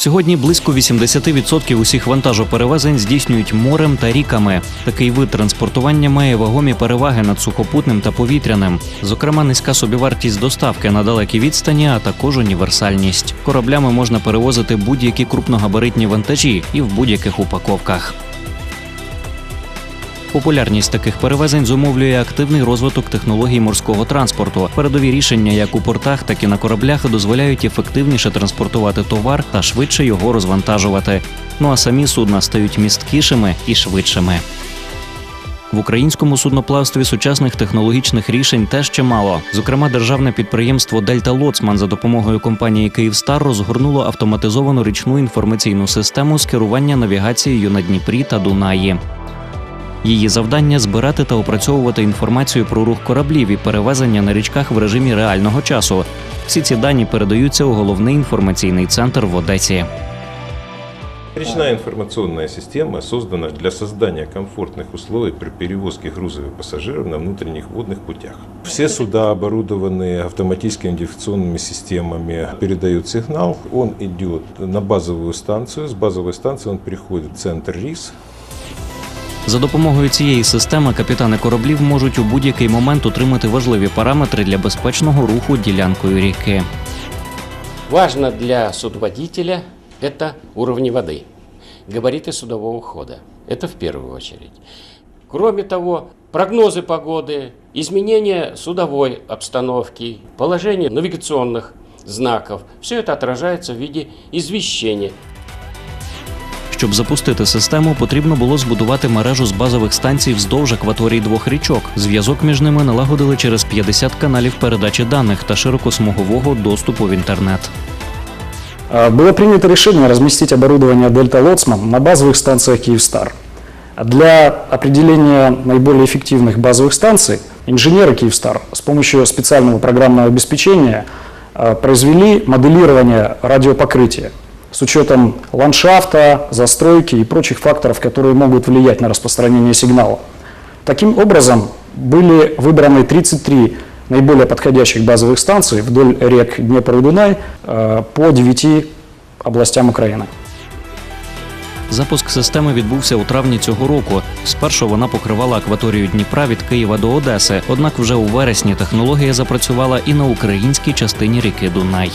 Сьогодні близько 80% усіх вантажоперевезень здійснюють морем та ріками. Такий вид транспортування має вагомі переваги над сухопутним та повітряним, зокрема низька собівартість доставки на далекі відстані, а також універсальність. Кораблями можна перевозити будь-які крупногабаритні вантажі і в будь-яких упаковках. Популярність таких перевезень зумовлює активний розвиток технологій морського транспорту. Передові рішення як у портах, так і на кораблях дозволяють ефективніше транспортувати товар та швидше його розвантажувати. Ну а самі судна стають місткішими і швидшими. В українському судноплавстві сучасних технологічних рішень теж чимало. Зокрема, державне підприємство Дельта Лоцман за допомогою компанії Київстар розгорнуло автоматизовану річну інформаційну систему з керування навігацією на Дніпрі та Дунаї. Її завдання збирати та опрацьовувати інформацію про рух кораблів і перевезення на річках в режимі реального часу. Всі ці дані передаються у головний інформаційний центр в Одесі. Речная информационная система создана для создания комфортных условий при перевозке грузов и пассажиров на внутренних водных путях. Все суда, оборудованные автоматическими идентификационными системами, передают сигнал, он идет на базовую станцию, с базовой станции он переходит в центр РИС, За допомогою цієї системи капітани кораблів можуть у будь-який момент отримати важливі параметри для безпечного руху ділянкою ріки. Важно для судоводителя это уровни воды, габариты судового хода. Это в первую очередь. Кроме того, прогнозы погоды, изменения судовой обстановки, положение навигационных знаков. Все это отражается в виде извещения. Щоб запустити систему, потрібно було збудувати мережу з базових станцій вздовж акваторій двох річок. Зв'язок між ними налагодили через 50 каналів передачі даних та широкосмугового доступу в інтернет. А, Было принято решение разместить оборудование Дельта Лоцман на базовых станциях Киевстар. А Для определения наиболее эффективных базовых станций инженеры Киевстар с помощью специального программного обеспечения а, произвели моделирование радиопокрытия с учетом ландшафта, застройки и прочих факторов, которые могут влиять на распространение сигнала. Таким образом, были выбраны 33 наиболее подходящих базовых станций вдоль рек Днепр и Дунай э, по 9 областям Украины. Запуск системи відбувся у травні цього року. Спершу вона покривала акваторію Дніпра від Києва до Одеси. Однак вже у вересні технологія запрацювала і на українській частині ріки Дунай.